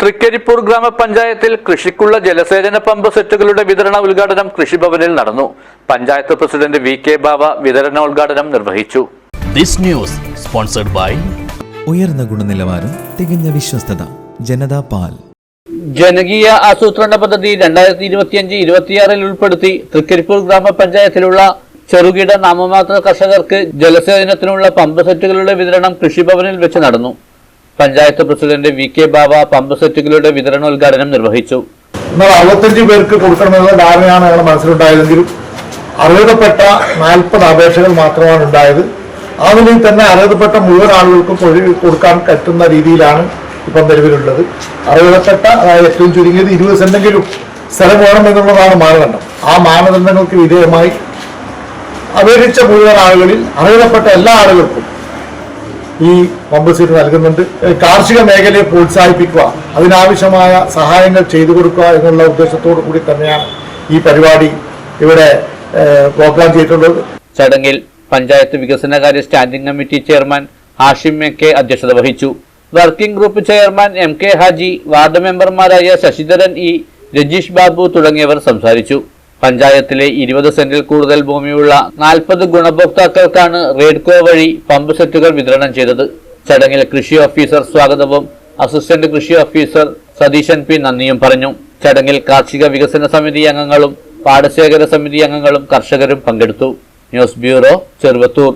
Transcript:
തൃക്കരിപ്പൂർ ഗ്രാമപഞ്ചായത്തിൽ കൃഷിക്കുള്ള ജലസേചന പമ്പ് സെറ്റുകളുടെ വിതരണ ഉദ്ഘാടനം കൃഷിഭവനിൽ നടന്നു. Panchayat president V K Bava വിതരണോദ്ഘാടനം നിർവഹിച്ചു. This news sponsored by ഉയർന്ന ഗുണനിലവാരം തികഞ്ഞ വിശ്വസ്തത ജനതാ പാൽ. ജനകീയ ആസൂത്രണ പദ്ധതി രണ്ടായിരത്തി ഇരുപത്തിയഞ്ച് ഇരുപത്തിയാറിൽ ഉൾപ്പെടുത്തി തൃക്കരിപ്പൂർ ഗ്രാമപഞ്ചായത്തിലുള്ള ചെറുകിട നാമമാത്ര കർഷകർക്ക് ജലസേചനത്തിനുള്ള പമ്പ് സെറ്റുകളുടെ വിതരണം കൃഷിഭവനിൽ വെച്ച് നടന്നു. Panchayat president V K Baba pump സെറ്റുകളുടെ വിതരണോദ്ഘാടനം നിർവഹിച്ചു. അറുപത്തഞ്ച് പേർക്ക് കൊടുക്കണമെന്നുള്ള ധാരണയാണ് ഞങ്ങളുടെ മനസ്സിലുണ്ടായതെങ്കിലും അർഹതപ്പെട്ട നാൽപ്പത് അപേക്ഷകൾ മാത്രമാണ് ഉണ്ടായത്. നിലയിൽ തന്നെ അർഹതപ്പെട്ട മുഴുവൻ ആളുകൾക്കും തൊഴിൽ കൊടുക്കാൻ പറ്റുന്ന രീതിയിലാണ് ഇപ്പം നിലവിലുള്ളത്. അർഹതപ്പെട്ട അതായത് ഏറ്റവും ചുരുങ്ങിയത് ഇരുപത് സെന്റെങ്കിലും സ്ഥലം വേണം എന്നുള്ളതാണ് മാനദണ്ഡം. ആ മാനദണ്ഡങ്ങൾക്ക് വിധേയമായി അപേക്ഷിച്ച മുഴുവൻ ആളുകളിൽ അർഹതപ്പെട്ട എല്ലാ ആളുകൾക്കും ഈ പമ്പ് സീറ്റ് നൽകുന്നുണ്ട്. കാർഷിക മേഖലയെ പ്രോത്സാഹിപ്പിക്കുക അതിനാവശ്യമായ സഹായങ്ങൾ ചെയ്തു കൊടുക്കുക എന്നുള്ള ഉദ്ദേശത്തോടു കൂടി തന്നെയാണ് ഈ പരിപാടി ഇവിടെ പ്രോഗ്രാം ചെയ്തിട്ടുള്ളത്. ചടങ്ങിൽ പഞ്ചായത്ത് വികസനകാര്യ standing committee chairman Hashim A K അധ്യക്ഷത വഹിച്ചു. Working group chairman M K Haji ward മെമ്പർമാരായ ശശിധരൻ ഇ രജീഷ് ബാബു തുടങ്ങിയവർ സംസാരിച്ചു. പഞ്ചായത്തിലെ ഇരുപത് സെന്റിൽ കൂടുതൽ ഭൂമിയുള്ള നാൽപ്പത് ഗുണഭോക്താക്കൾക്കാണ് റേഡ്കോ വഴി പമ്പ് സെറ്റുകൾ വിതരണം ചെയ്തത്. ചടങ്ങിൽ കൃഷി ഓഫീസർ സ്വാഗതവും അസിസ്റ്റന്റ് കൃഷി ഓഫീസർ സതീശൻ പി നന്ദിയും പറഞ്ഞു. ചടങ്ങിൽ കാർഷിക വികസന സമിതി അംഗങ്ങളും പാടശേഖര സമിതി അംഗങ്ങളും കർഷകരും പങ്കെടുത്തു. News bureau Cheruvathur.